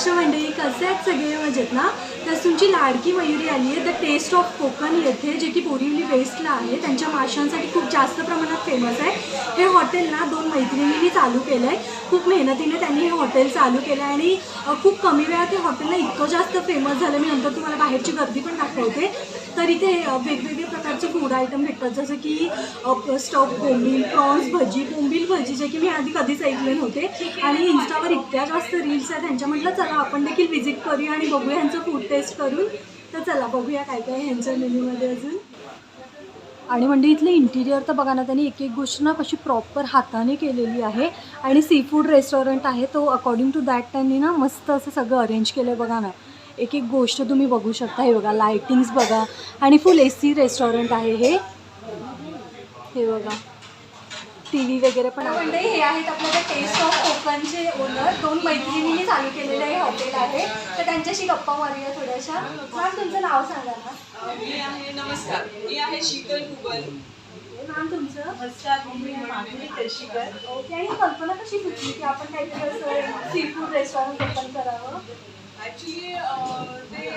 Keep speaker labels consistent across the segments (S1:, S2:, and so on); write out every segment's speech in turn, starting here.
S1: महाराष्ट्र मंडळी कसे आहेत सगळे मजेत ना? तर तुमची लाडकी मयुरी आली आहे द टेस्ट ऑफ कोकण येथे जे की बोरिवली वेस्टला आहे. त्यांच्या माशांसाठी खूप जास्त प्रमाणात फेमस आहे. हे हॉटेल ना दोन मैत्रिणींनी चालू केलं आहे खूप मेहनतीने त्यांनी हे हॉटेल चालू केलं आहे आणि खूप कमी वेळात हे हॉटेलला इतकं जास्त फेमस झालं. मी नंतर तुम्हाला बाहेरची गर्दी पण दाखवते. तर इथे वेगवेगळे प्रकारचे फूड आयटम भेटतात. जसं की स्टफ बोंबील प्रॉन्स भजी बोंबील भजी जे की मी आधी कधीच ऐकले नव्हते. आणि इन्स्टावर इतक्या जास्त रील्स आहेत. त्यांच्या म्हटलं चला आपण देखील व्हिजिट करूया आणि बघूया ह्यांचं फूड टेस्ट करून. तर चला बघूया काय काय ह्यांच्या मेन्यूमध्ये अजून. आणि म्हणजे इथलं इंटिरियर तर बघा ना त्यांनी एक एक गोष्ट ना कशी प्रॉपर हाताने केलेली आहे. आणि सी फूड रेस्टॉरंट आहे तो अकॉर्डिंग टू दॅट त्यांनी ना मस्त असं सगळं अरेंज केलं आहे बघा ना. एक एक गोष्ट तुम्ही बघू शकता. हे बघा लायटिंग्स बघा आणि फुल ए सी रेस्टॉरंट आहे हे. हे बघा. टी व्ही वगैरे पण म्हणजे हे आहेत आपल्याला टेस्ट ऑफ कोकणचे ओनर दोन मैत्रिणींनी चालू केलेलं हे हॉटेल आहे. तर त्यांच्याशी गप्पा मारूया थोड्याशा. मॅम तुमचं नाव सांगा ना.
S2: मी आहे नमस्कार. मी आहे शीतल गुगल
S1: मॅम तुमचं? ओके आणि कल्पना कशी सुचली की आपण काहीतरी असं सी फूड रेस्टॉरंट ओपन करावं
S2: ॲक्च्युली ते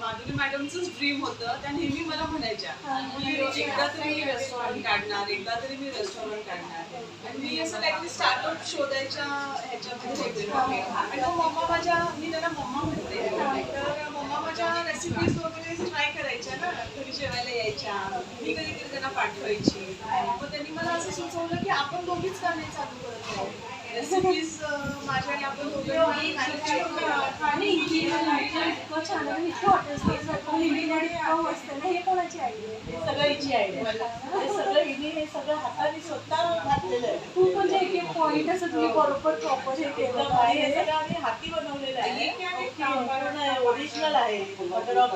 S2: माधुरी मॅडमचंच ड्रीम होतं. त्या नेहमी मला म्हणायच्या की एकदा तरी मी रेस्टॉरंट काढणार एकदा तरी मी रेस्टॉरंट काढणार. आणि मी असं काहीतरी स्टार्टअप शोधायच्या ह्याच्यामध्ये होते. आणि मम्मा माझ्या मी त्यांना मम्मा म्हणते. तर माझ्या रेसिपीज वगैरे ट्राय करायच्या ना. घरी जेवायला यायच्या. मी कधीतरी त्यांना पाठवायची. मग त्यांनी मला असं सुचवलं की आपण दोघीच का नाही चालू करत. आहोत रेसिपीज माझ्या आणि आपण
S1: इतकं छान आहे. इतकं वाटतं हे कोणाची आयडिया
S3: सगळं हिची आयडिया हे सगळं हिने हे सगळं हाताने स्वतः घातलेलं आहे.
S1: खूप म्हणजे एक एक पॉईंट असं तुम्ही बरोबर प्रॉपर हे केलं
S3: हे
S1: आहे
S3: सगळं आम्ही हाती बनवलेलं ओरिजिनल आहे. मदर ऑफ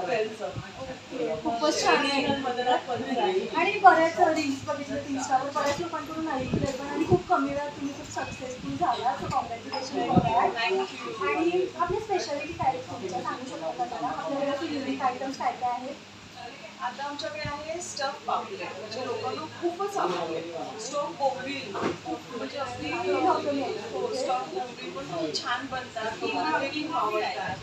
S1: खूपच छान आहे.
S3: मदर ऑफ पेल्स आहे.
S1: आणि बऱ्याच रील्स बघितलं इन्स्टावर बऱ्याच लोकांकडून ऐकलंय पण आणि खूप कमी वेळात तुम्ही खूप सक्सेसफुल झाला. असं कॉंग्रॅच्युलेशन आणि आपली स्पेशालिटी काय तुमच्या सांगू शकता का मला आपल्याकडे युनिक आयटम्स काय काय आहेत?
S2: आता आमच्याकडे आहे स्टफ पापलेट म्हणजे लोकांना खूपच आवडते. स्टफ बोंबील म्हणजे अगदी हो स्टफ बोंबील पण खूप छान बनतात. आवडतात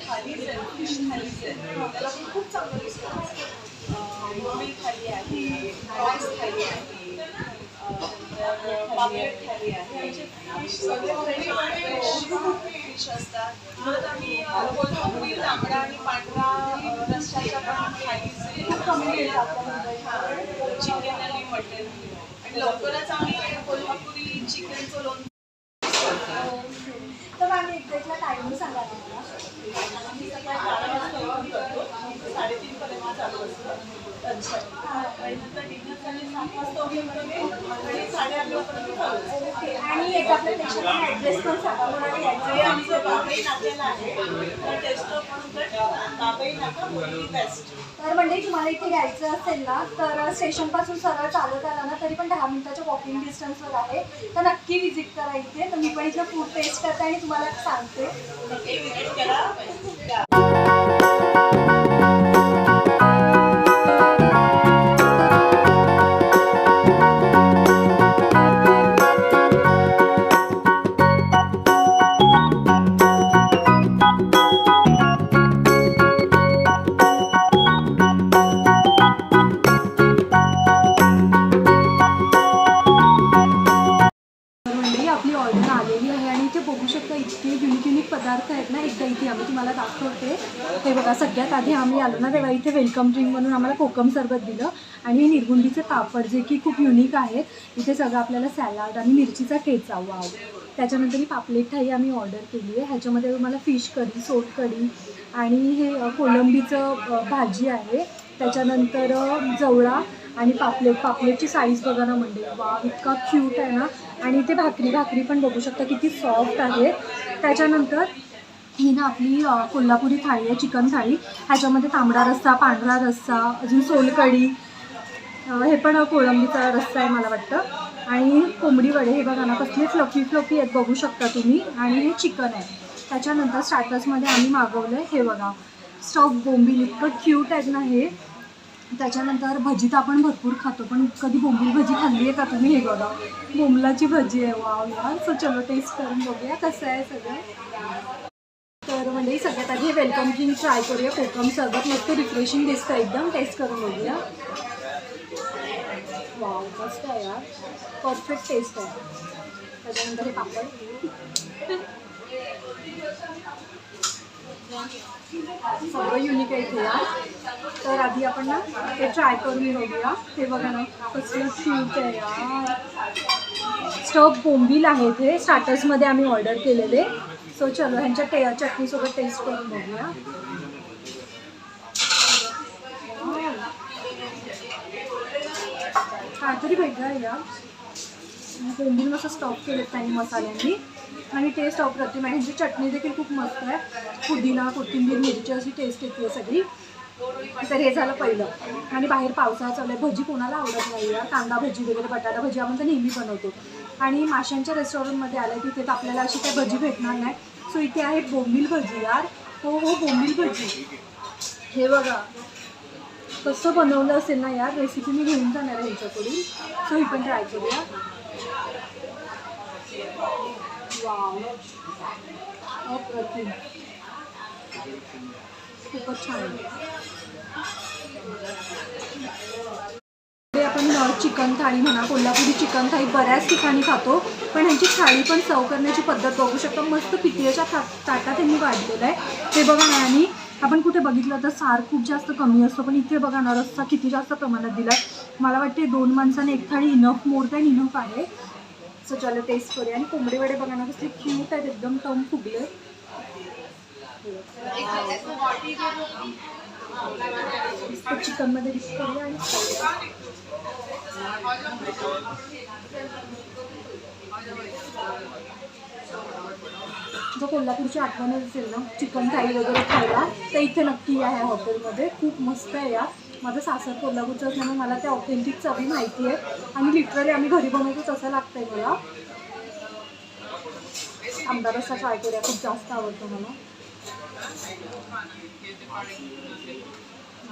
S2: थालीज आहेत फिश त्याला पण खूप चांगला बोंबील थाली आहे प्रॉन्स थाली आहे पापलेट थाली आहे. फिश असतात परत आम्ही कोल्हापुरी तांबडा आणि पांढरा अ, रस्स्याच्या पण खूप कमी चिकन आणि मटन आणि लवकरच आम्ही कोल्हापुरी चिकनचं लोणचं
S1: तर मॅम एक्झॅक्टला टायमिंग सांगा ना मला
S3: आम्ही सकाळी बारा वाजता open करतो आणि साडेतीन पर्यंत चालू असतं अच्छा आणि नंतर डिनरसाठी सात वाजता ओपन करतो आणि
S1: एक आपल्या पेशंटचा ॲड्रेस पण सांगा. कोणाला यायचं
S3: आमचं बाबई नाक्याला आहे. तर टेस्ट ऑफ म्हणून बाबई नाका मुलगी बेस्ट
S1: तर म्हणजे तुम्हाला इथे यायचं असेल ना तर स्टेशनपासून सरळ चालत आला ना तरी पण दहा मिनिटाच्या वॉकिंग डिस्टन्सवर आहे. तर नक्की व्हिजिट करा इथे. तर मी पण इथलं फूड टेस्ट करते आणि तुम्हाला सांगते.
S3: नक्की विजिट करा.
S1: घरी आलो ना तेव्हा इथे वेलकम ड्रिंक म्हणून आम्हाला कोकम सरबत दिलं. आणि निरगुंडीचे निर्गुंडीचे पापड जे की खूप युनिक आहेत इथे सगळं आपल्याला सॅलाड आणि मिरचीचा ठेचा वाव त्याच्यानंतर ही पापलेट थाळी आम्ही ऑर्डर केली आहे. ह्याच्यामध्ये तुम्हाला फिश कढी सोट कढी आणि हे कोलंबीचं भाजी आहे. त्याच्यानंतर जवळा आणि पापलेट पापलेटची साईज बघा ना म्हणजे वा इतका क्यूट आहे ना. आणि ते भाकरी भाकरी पण बघू शकता किती सॉफ्ट आहे. त्याच्यानंतर ही ना आपली कोल्हापुरी थाळी आहे चिकन थाळी. ह्याच्यामध्ये तांबडा रस्सा पांढरा रस्सा अजून सोलकढी हे पण कोळंबीचा रस्सा आहे मला वाटतं. आणि कोंबडी वडे हे बघा ना कसले फ्लफी फ्लफी आहेत बघू शकता तुम्ही. आणि हे चिकन आहे. त्याच्यानंतर स्टार्टर्समध्ये आम्ही मागवलं आहे हे बघा. स्टॉक बोंबील इतकं क्यूट आहेत ना हे. त्याच्यानंतर भजी तर आपण भरपूर खातो पण कधी बोंबील भजी खाल्ली आहे का तुम्ही? हे बघा. बोंबलाची भजी आहे. वाव यार सो चलो टेस्ट करून बघूया कसं आहे सगळं. तर म्हणजे सगळ्यात आधी वेलकम ड्रिंक ट्राय करूया. कोकम सरबत मस्त रिफ्रेशिंग दिसतं एकदम टेस्ट करून बघूया. वाव मस्त आहे यार. परफेक्ट टेस्ट आहे. त्याच्यानंतर हे पापड. सगळं युनिक आहे यार. तर आधी आपण ना ते ट्राय करून बघूया. ते बघा ना कसं शूट आहे यार. स्टफ बोंबील आहे ते स्टार्टर्समध्ये आम्ही ऑर्डर केलेले. सो चलो ह्यांच्या टे चटणीसोबत टेस्ट करून बघूया. काहीतरी वेगळं आहे यार. बोंबील मस्त स्टॉप केलेत त्यांनी मसाल्यांनी. आणि टेस्ट अप्रतिम आहे. ह्यांची चटणी देखील खूप मस्त आहे. पुदिना कोथिंबीर मिरची अशी टेस्ट येते सगळी. तर हे झालं पहिलं. आणि बाहेर पावसाळा चालू आहे. भजी कोणाला आवडत नाही यार. कांदा भजी वगैरे बटाटा भजी आपण तर नेहमी बनवतो. आणि माशांच्या रेस्टॉरंटमध्ये आलं तिथे तर आपल्याला अशी काही भजी भेटणार नाही. सो इथे आहे बोंबील भजी यार. हो हो बोंबील भजी. हे बघा. कसं बनवलं असेल ना यार? रेसिपी मी घेऊन जाणार आहे ह्याच्याकडून सो ही पण ट्राय करूया. वाव अप्रतिम. खूपच छान. आहे चिकन थाळी म्हणा कोल्हापुरी चिकन थाळी बऱ्याच ठिकाणी खातो. पण ह्यांची थाळी पण सर्व करण्याची पद्धत बघू शकतो. मस्त पितळेच्या था ताटात त्यांनी वाढलेलं आहे. ते बघा ना आणि आपण कुठे बघितलं तर सार खूप जास्त कमी असतो. पण इथे बघा ना रस्सा किती जास्त प्रमाणात दिला मला वाटते दोन माणसाने एक थाळी इनफ मोर दॅन इनफ आहे. सो चलो टेस्ट करूया. आणि कोंबडी वडे बघा ना कसले क्यूट आहेत. एकदम टम फुगले. चिकनमध्ये डिश करूया आणि. जो कोल्हापूरची आठवण असेल ना चिकन थाळी वगैरे खायला तर इथे नक्की आहे हॉटेलमध्ये. खूप मस्त आहे या. माझं सासर कोल्हापूरचं असल्यामुळे मला त्या ऑथेंटिक चवी माहिती आहे. आणि लिटरली आम्ही घरी बनवतो तसं लागतंय मला. आमदार रस्सा ट्राय करूया खूप जास्त आवडतो मला.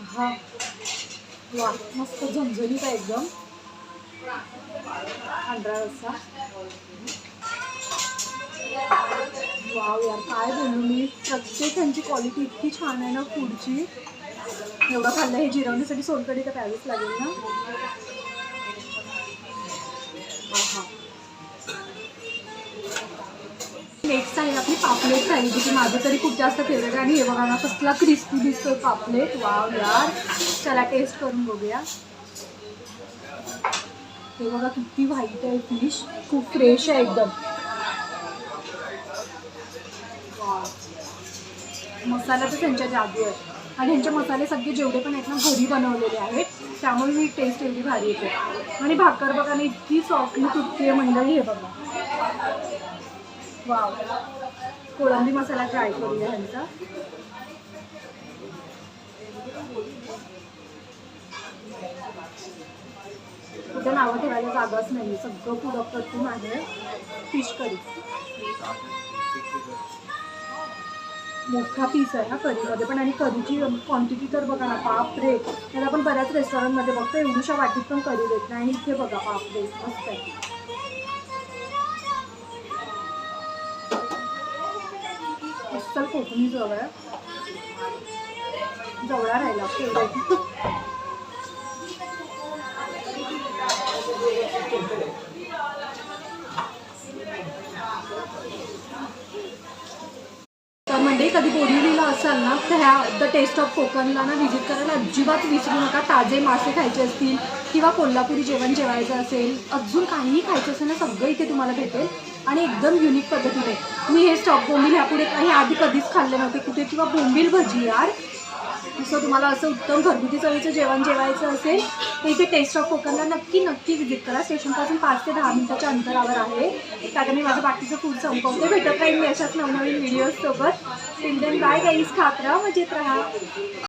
S1: हा. वा मस्त झणझणीत आहे एकदम. पांढरा रस्सा वाव यार काय बोलू मी? प्रत्येक त्यांची क्वालिटी इतकी छान आहे ना फूडची एवढं खाल्लं हे जिरवण्यासाठी सोनकडी तर प्यावीच लागेल ना. आहा. नेक्स्ट आहे आपली पापलेट थाळी जी की माझं तरी खूप जास्त फेवरेट आहे. आणि हे बघा ना कसला क्रिस्पी दिसतोय पापलेट. वाव यार. चला टेस्ट करून बघूया. हे बघा किती व्हाईट आहे फिश खूप फ्रेश आहे एकदम. मसाला तर त्यांच्या जादू आहे. आणि ह्यांचे मसाले सगळे जेवढे पण आहेत ना घरी बनवलेले आहेत. त्यामुळे ही टेस्ट एवढी भारी येते. आणि भाकर बघा ना इतकी सॉफ्टली तुटते मंडळी हे बघा. वाव कोळंबी मसाला ट्राय करूया ह्यांचा. कुठे जागाच नाही सगळं पुढं आहे फिश करी मोठा पीस आहे ना करीमध्ये पण आणि करीची क्वांटिटी तर बघा ना बाप रे त्याला आपण बऱ्याच रेस्टॉरंटमध्ये बघतो एवढीशा वाटीत पण करी देत नाही. आणि इथे बघा बाप रे मस्त आहे. अस्सल कोकणी जवळ आहे. राहिला. फेवरेट कधी बोरिवलीला असाल ना तर ह्या द टेस्ट ऑफ कोकणला ना व्हिजिट करायला अजिबात विसरू नका. ताजे मासे खायचे असतील किंवा कोल्हापुरी जेवण जेवायचं असेल अजून काहीही खायचं असेल ना सगळं इथे तुम्हाला भेटेल. आणि एकदम युनिक पद्धतीने. मी हे स्टॉक बोंबील ह्यापुढे हे आधी कधीच खाल्ले नव्हते कुठे किंवा बोंबील भजी यार. जसं तुम्हाला असं उत्तम घरगुती चवीचं जेवण जेवायचं असेल तर इथे टेस्ट ऑफ कोकणला नक्की नक्की व्हिजिट करा. स्टेशनपासून पाच ते दहा मिनिटाच्या अंतरावर आहे. कारण मी माझं बाकीचं फूड संपवते. भेटत राहील मी अशाच नवनवीन व्हिडिओजसोबत टिल देन बाय गाईज खात राहा मजेत राहा.